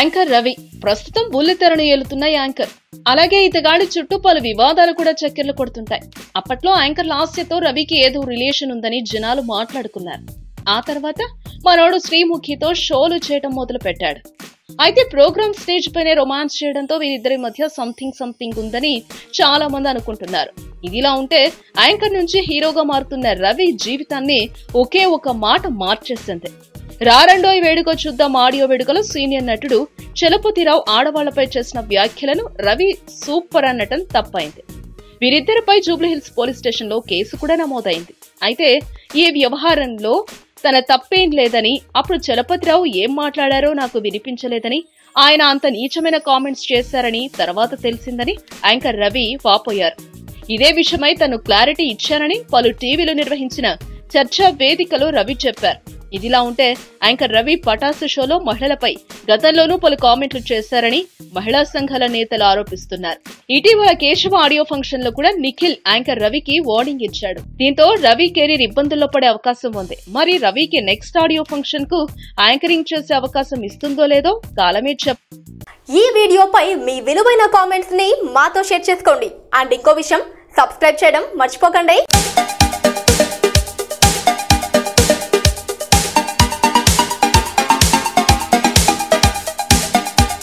Anchor Ravi. ప్రస్తుతం బుల్లితెరను ఏలుతున్న anchor. అలాగే ఇతగాడి చుట్టూ పలు వివాదాలు కూడా చక్కెర్లు కొడుతుంటాయి. అప్పట్లో యాంకర్ లాస్యతో రవికి ఏదో రిలేషన్ ఉందని జనాలు మాట్లాడుకున్నారు. ఆ తర్వాత మనోడు శ్రీముఖితో షోలు చేయటం మొదలు పెట్టాడు అయితే ప్రోగ్రామ్ స్టేజ్ పైనే రొమాన్స్ చేయడంతో వీరిద్దరి మధ్య సంథింగ్ సంథింగ్ ఉందని చాలా మంది అనుకుంటున్నారు. ఇదిలా ఉంటే యాంకర్ నుంచి హీరోగా మారుతున్న రవి జీవితాన్ని ఒకే ఒక మాట మార్చేసింది. రారండోయ్ వేడుక చూద్దాం ఆడియో వేడుకలో సీనియర్ నటుడు చలపతిరావు ఆడవాళ్ళపై చేసిన వ్యాఖ్యలను రవి సూపర్ అనటం తప్పైంది. వీరిద్దరిపై జూబ్లీహిల్స్ పోలీస్ స్టేషన్లో కేసు కూడా నమోదైంది. అయితే ఈ వ్యవహారంలో తన తప్పేం లేదని అప్పుడు చలపతిరావు ఏం మాట్లాడారో నాకు వినిపించలేదని ఆయన అంత నీచమైన కామెంట్స్ చేశారని తర్వాత తెలిసిందని యాంకర్ రవి వాపోయారు. ఇదే విషయమై తను క్లారిటీ ఇచ్చానని పలు టీవీలు నిర్వహించిన చర్చా వేదికలో రవి చెప్పారు. ఇదిలా ఉంటే యాంకర్ రవి పటాసు షోలో మహిళలపై గతంలోనూ పలు కామెంట్లు చేశారని మహిళా సంఘాల నేతలు ఆరోపిస్తున్నారు. ఇటీవల కేశవ ఆడియో ఫంక్షన్లో కూడా నిఖిల్ యాంకర్ రవికి వార్నింగ్ ఇచ్చాడు. దీంతో రవి కెరీర్ ఇబ్బందుల్లో పడే అవకాశం ఉంది. మరి రవికి నెక్స్ట్ ఆడియో ఫంక్షన్కు యాంకరింగ్ చేసే అవకాశం ఇస్తుందో లేదో కాలమే చెప్ ఈ వీడియోపై మీ విలువైన కామెంట్స్ని మాతో షేర్ చేసుకోండి. అండ్ ఇంకో విషయం సబ్స్క్రైబ్ చేయడం మర్చిపోకండి.